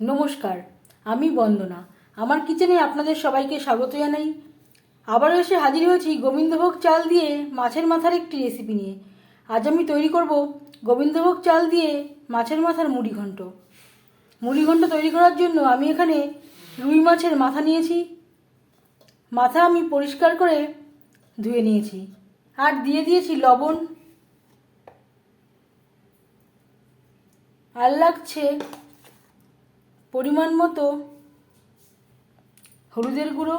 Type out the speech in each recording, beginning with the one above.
নমস্কার, আমি বন্দনা। আমার কিচেনে আপনাদের সবাইকে স্বাগত জানাই। আবারও এসে হাজির হয়েছি গোবিন্দভোগ চাল দিয়ে মাছের মাথার একটি রেসিপি নিয়ে। আজ আমি তৈরি করব গোবিন্দভোগ চাল দিয়ে মাছের মাথার মুড়ি ঘন্ট। মুড়ি ঘন্ট তৈরি করার জন্য আমি এখানে রুই মাছের মাথা নিয়েছি। মাথা আমি পরিষ্কার করে ধুয়ে নিয়েছি। আর দিয়ে দিয়েছি লবণ। আর লাগছে পরিমাণ মতো হলুদের গুঁড়ো,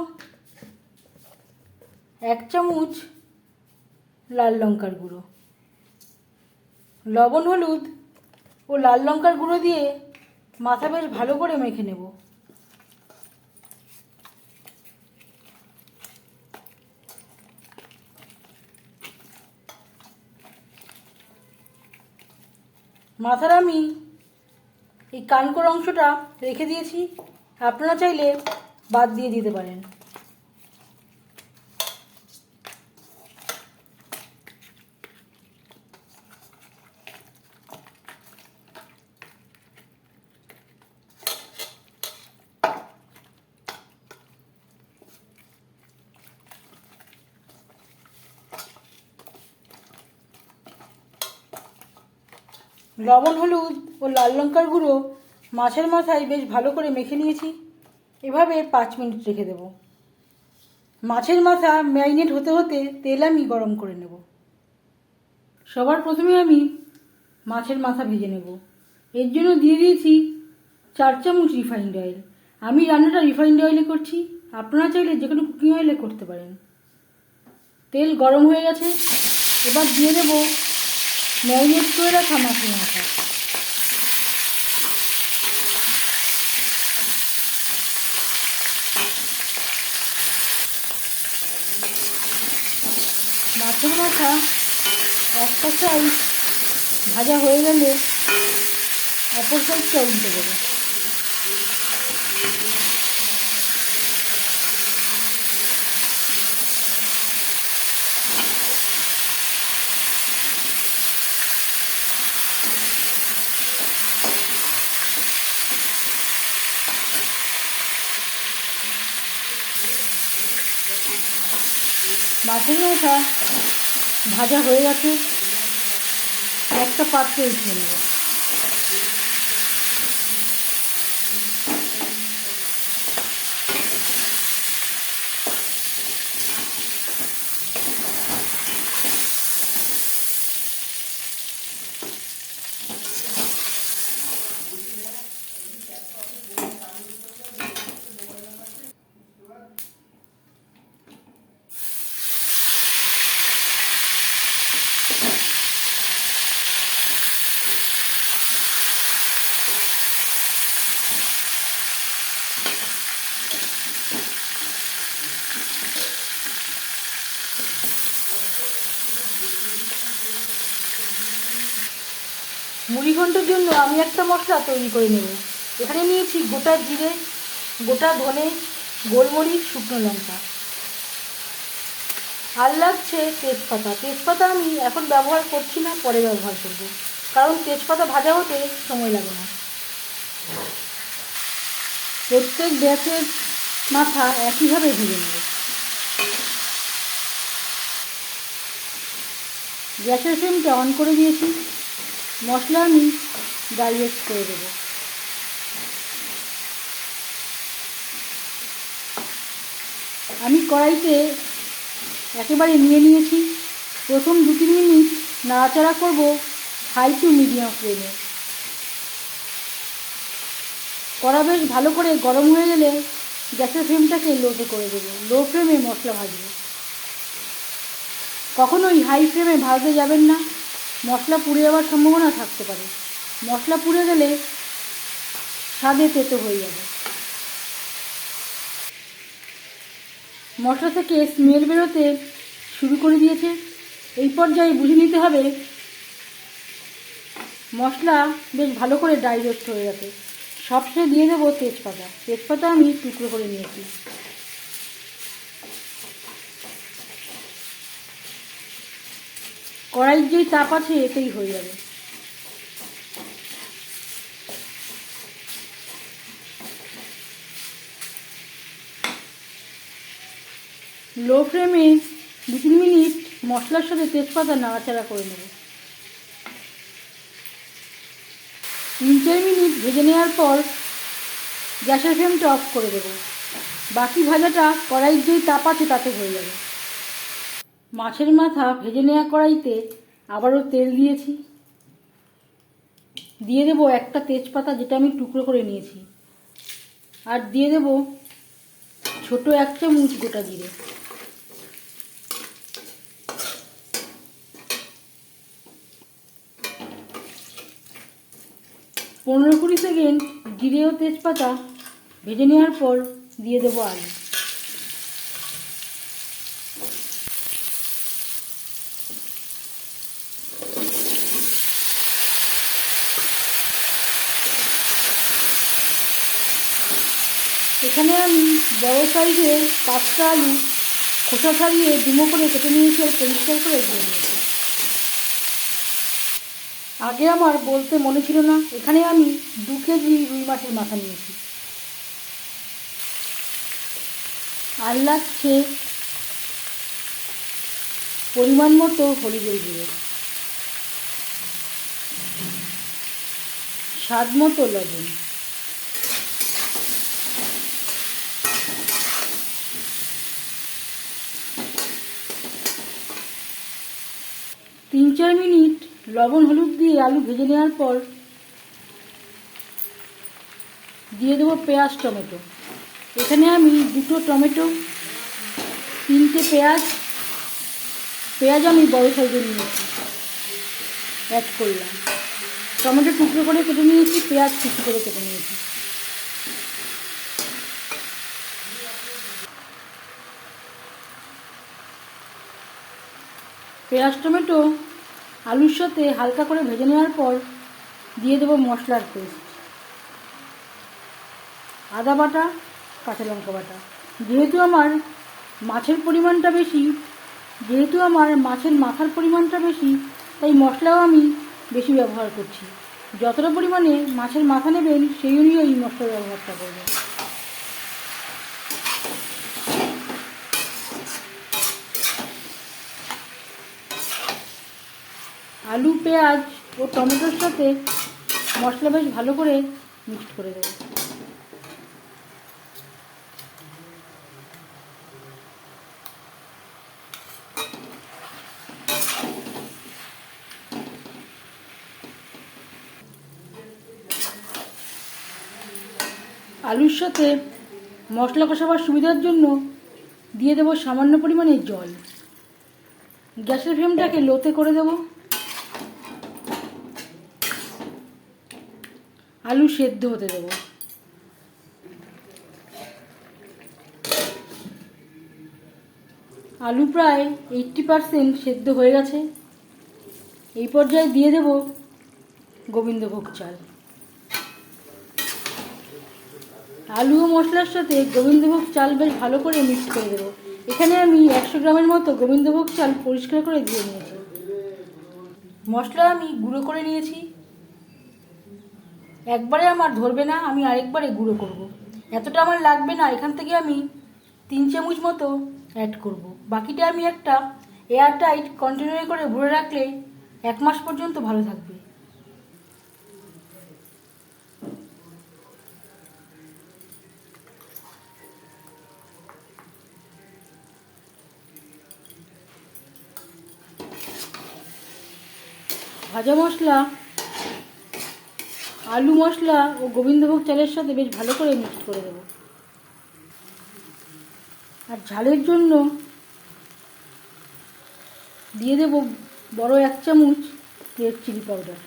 এক চামচ লাল লঙ্কার গুঁড়ো। লবণ, হলুদ ও লাল লঙ্কার গুঁড়ো দিয়ে মাথা বেশ ভালো করে মেখে নেব। মাথার আমি এই কানকোর অংশটা রেখে দিয়েছি। আপনারা চাইলে বাদ দিয়ে দিতে পারেন। লবণ হলুদ ও লাল লঙ্কার গুঁড়ো মাছের মাথায় বেশ ভালো করে মেখে নিয়েছি। এভাবে পাঁচ মিনিট রেখে দেব। মাছের মাথা ম্যারিনেট হতে হতে তেল আমি গরম করে নেব। সবার প্রথমে আমি মাছের মাথা ভেজে নেব। এর জন্য দিয়ে দিয়েছি চার চামচ রিফাইন্ড অয়েল। আমি রান্নাটা রিফাইন্ড অয়েলে করছি। আপনারা চাইলে যে কোনো কুকিং অয়েলে করতে পারেন। তেল গরম হয়ে গেছে। এবার দিয়ে দেবো ম্যারিনেট করে রাখা মাছের মাথা। মাছের মাথা একটা সাইড ভাজা হয়ে গেলে অপর সাইডটা উল্টে দেবো। মাছের মাথা ভাজা হয়ে গেছে। একটা পাত্রে উঠিয়ে নেব। মুড়ি ঘন্টের জন্য আমি একটা মশলা তৈরি করে নেব। এখানে নিয়েছি গোটা জিরে, গোটা ধনে, গোলমরিচ, শুকনো লঙ্কা। আর লাগছে তেজপাতা। তেজপাতা আমি এখন ব্যবহার করছি না, পরে ব্যবহার করব। কারণ তেজপাতা ভাজা হতে সময় লাগে না। প্রত্যেক গ্যাসের মাথা একইভাবে ভেজে নেব। গ্যাসের ফ্লেমটা অন করে দিয়েছি। মশলা আমি ডাইরেক্ট করে দেবো। আমি কড়াইতে একেবারে নিয়ে নিয়েছি। প্রথম দু তিন মিনিট নাড়াচাড়া করব হাই টু মিডিয়াম ফ্লেমে। কড়া বেশ ভালো করে গরম হয়ে গেলে গ্যাসের ফ্লেমটাকে লোতে করে দেবো। লো ফ্লেমে মশলা ভাজবো। কখনোই হাই ফ্লেমে ভাজতে যাবেন না। মশলা পুড়ে যাওয়ার সম্ভাবনা থাকতে পারে। মশলা পুড়ে গেলে স্বাদে তেতো হয়ে যাবে। মশলা থেকে স্মেল বেরোতে শুরু করে দিয়েছে। এই পর্যায়ে বুঝে নিতে হবে, মশলা বেশ ভালো করে ডাইজেস্ট হয়ে গেছে। সবশেষে দিয়ে দেবো তেজপাতা। তেজপাতা আমি টুকরো করে নিয়েছি। কড়াইয়ের যেই তাপ আছে এতেই হয়ে যাবে। লো ফ্লেমে দু তিন মিনিট মশলার সাথে তেজপাতা নাড়াচাড়া করে নেব। তিন চার মিনিট ভেজে নেওয়ার পর গ্যাসের ফ্লেমটা অফ করে দেব। বাকি ভাজাটা কড়াইয়ের যেই তাপ আছে তাতে হয়ে যাবে। মাছের মাথা ভেজে নেওয়া কড়াইতে আবারও তেল দিয়েছি। দিয়ে দেবো একটা তেজপাতা যেটা আমি টুকরো করে নিয়েছি। আর দিয়ে দেবো ছোট এক চামচ গোটা জিরে। পনেরো কুড়ি সেকেন্ড জিরে ও তেজপাতা ভেজে নেওয়ার পর দিয়ে দেবো আলু। এখানে আমি বড় সাইজের পাঁচটা আলু খোসা ছাড়িয়ে ডিমো করে কেটে নিয়েছি আর পরিষ্কার করে ধুয়ে নিয়েছি। আগে আমার বলতে মনে ছিল না, এখানে আমি দু কেজি রুই মাছের মাথা নিয়েছি। আর লাগছে পরিমাণ মতো হলুদের গুঁড়ো। স্বাদ মতো লবণ। তিন চার মিনিট লবণ হলুদ দিয়ে আলু ভেজে নেওয়ার পর দিয়ে দেবো পেঁয়াজ, টমেটো। এখানে আমি দুটো টমেটো, তিনটে পেঁয়াজ পেঁয়াজ আমি বড় সাইজে নিয়েছি অ্যাড করলাম। টমেটো টুকরো করে কেটে নিয়েছি, পেঁয়াজ কুচি করে কেটে নিয়েছি। পেঁয়াজ, টমেটো আলুর সাথে হালকা করে ভেজে নেওয়ার পর দিয়ে দেবো মশলার পেস্ট। আদা বাটা, কাঁচা লঙ্কা বাটা। যেহেতু আমার মাছের পরিমাণটা বেশি, যেহেতু আমার মাছের মাথার পরিমাণটা বেশি, তাই মশলাও আমি বেশি ব্যবহার করছি। যতটা পরিমাণে মাছের মাথা নেবেন, সেই অনুযায়ী মশলার ব্যবহারটা করবেন আলু, পেঁয়াজ ও টমেটোর সাথে মশলা বেশ ভালো করে মিক্সড করে দেবো আলুর সাথে মশলা কষাবার সুবিধার জন্য দিয়ে দেবো সামান্য পরিমাণে জল। গ্যাসের ফ্লেমটাকে লোতে করে দেবো। আলু সেদ্ধ হতে দেবো। আলু প্রায় এইটটি পারসেন্ট সেদ্ধ হয়ে গেছে। এই পর্যায়ে দিয়ে দেব গোবিন্দভোগ চাল। আলু ও মশলার সাথে গোবিন্দভোগ চাল বেশ ভালো করে মিক্স করে দেবো। এখানে আমি একশো গ্রামের মতো গোবিন্দভোগ চাল পরিষ্কার করে দিয়ে নিয়েছি। মশলা আমি গুঁড়ো করে নিয়েছি। একবারে আমার ধরবে না, আমি আরেকবারে গুঁড়ো করব। এতটা আমার লাগবে না, এখান থেকে আমি তিন চামচ মতো অ্যাড করব। বাকিটা আমি একটা এয়ার টাইট কন্টেনারে করে ভরে রাখলে এক মাস পর্যন্ত ভালো থাকবে ভাজা মশলা আলু মশলা ও গোবিন্দভোগ চালের সাথে বেশ ভালো করে মিক্স করে দেবো। আর ঝালের জন্য দিয়ে দেবো বড় এক চামচ রেড চিলি পাউডার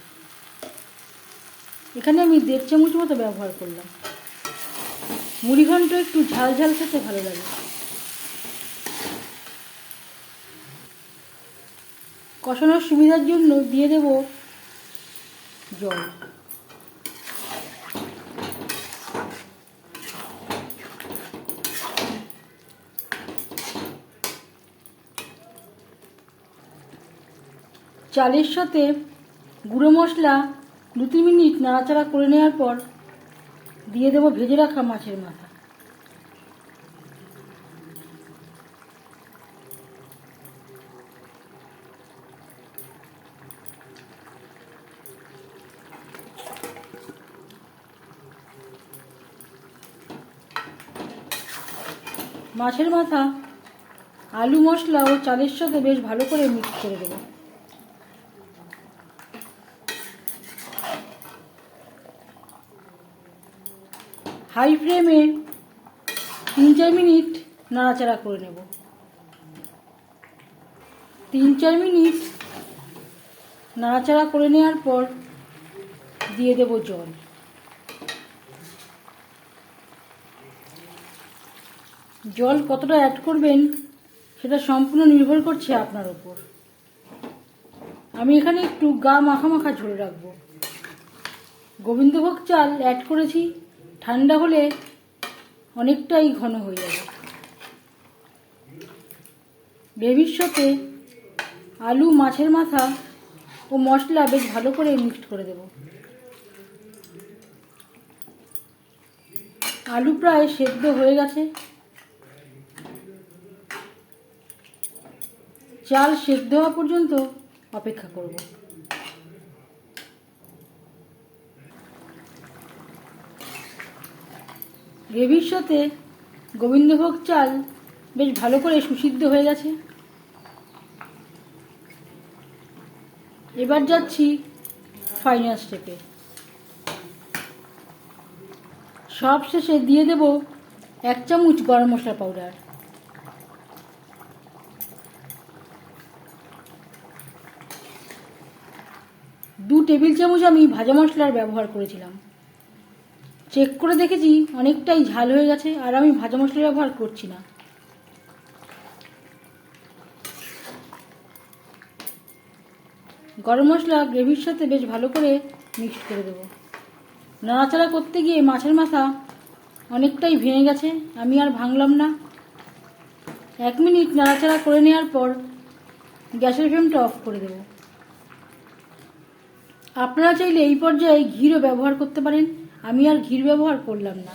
এখানে আমি দেড় চামচ মতো ব্যবহার করলাম। মুড়িঘণ্ট একটু ঝাল ঝাল খেতে ভালো লাগে। কষানোর সুবিধার জন্য দিয়ে দেব জল। চালের সাথে গুঁড়ো মশলা দু তিন মিনিট নাড়াচাড়া করে নেওয়ার পর দিয়ে দেবো ভেজে রাখা মাছের মাথা। মাছের মাথা, আলু মশলা ও চালের সাথে বেশ ভালো করে মিক্স করে দেবো। হাই ফ্লেমে তিন চার মিনিট নাড়াচাড়া করে নেব। তিন চার মিনিট নাড়াচাড়া করে নেওয়ার পর দিয়ে দেব জল। জল কতটা অ্যাড করবেন সেটা সম্পূর্ণ নির্ভর করছে আপনার ওপর আমি এখানে একটু গা মাখা মাখা ঝোল রাখব। গোবিন্দভোগ চাল অ্যাড করেছি। ঠান্ডা হলে অনেকটাই ঘন হয়ে যাবে। সাথে আলু, মাছের মাথা ও মশলা বেশ ভালো করে মিক্সড করে দেব। আলু প্রায় সেদ্ধ হয়ে গেছে। চাল সেদ্ধ হওয়া পর্যন্ত অপেক্ষা করব। সাথে গোবিন্দভোগ চাল বেশ ভালো করে সুসিদ্ধ হয়ে গেছে। এবার যাচ্ছি ফাইনাল স্টেপে সব শেষে দিয়ে দেব এক চামচ গরম মশলা পাউডার দু টেবিল চামচ আমি ভাজা মশলার ব্যবহার করেছিলাম। চেক করে দেখেছি, অনেকটাই ঝাল হয়ে গেছে আর আমি ভাজা মশলা ব্যবহার করছি না। গরম মশলা গ্রেভির সাথে বেশ ভালো করে মিক্সড করে দেবো। নাড়াচাড়া করতে গিয়ে মাছের মাথা অনেকটাই ভেঙে গেছে, আমি আর ভাঙলাম না। এক মিনিট নাড়াচাড়া করে নেওয়ার পর গ্যাসের ফ্লেমটা অফ করে দেবো। আপনারা চাইলে এই পর্যায়ে ঘিরও ব্যবহার করতে পারেন। আমি আর ঘির ব্যবহার করলাম না।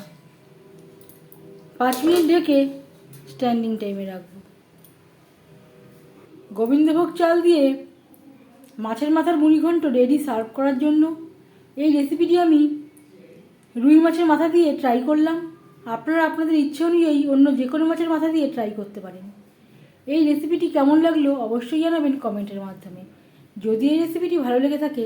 পাঁচ মিনিট ঢেকে স্ট্যান্ডিং টাইমে রাখব। গোবিন্দভোগ চাল দিয়ে মাছের মাথার মুড়িঘণ্ট রেডি সার্ভ করার জন্য এই রেসিপিটি আমি রুই মাছের মাথা দিয়ে ট্রাই করলাম। আপনারা আপনাদের ইচ্ছে অনুযায়ী অন্য যে কোনো মাছের মাথা দিয়ে ট্রাই করতে পারেন। এই রেসিপিটি কেমন লাগল অবশ্যই জানাবেন কমেন্টের মাধ্যমে। যদি এই রেসিপিটি ভালো লেগে থাকে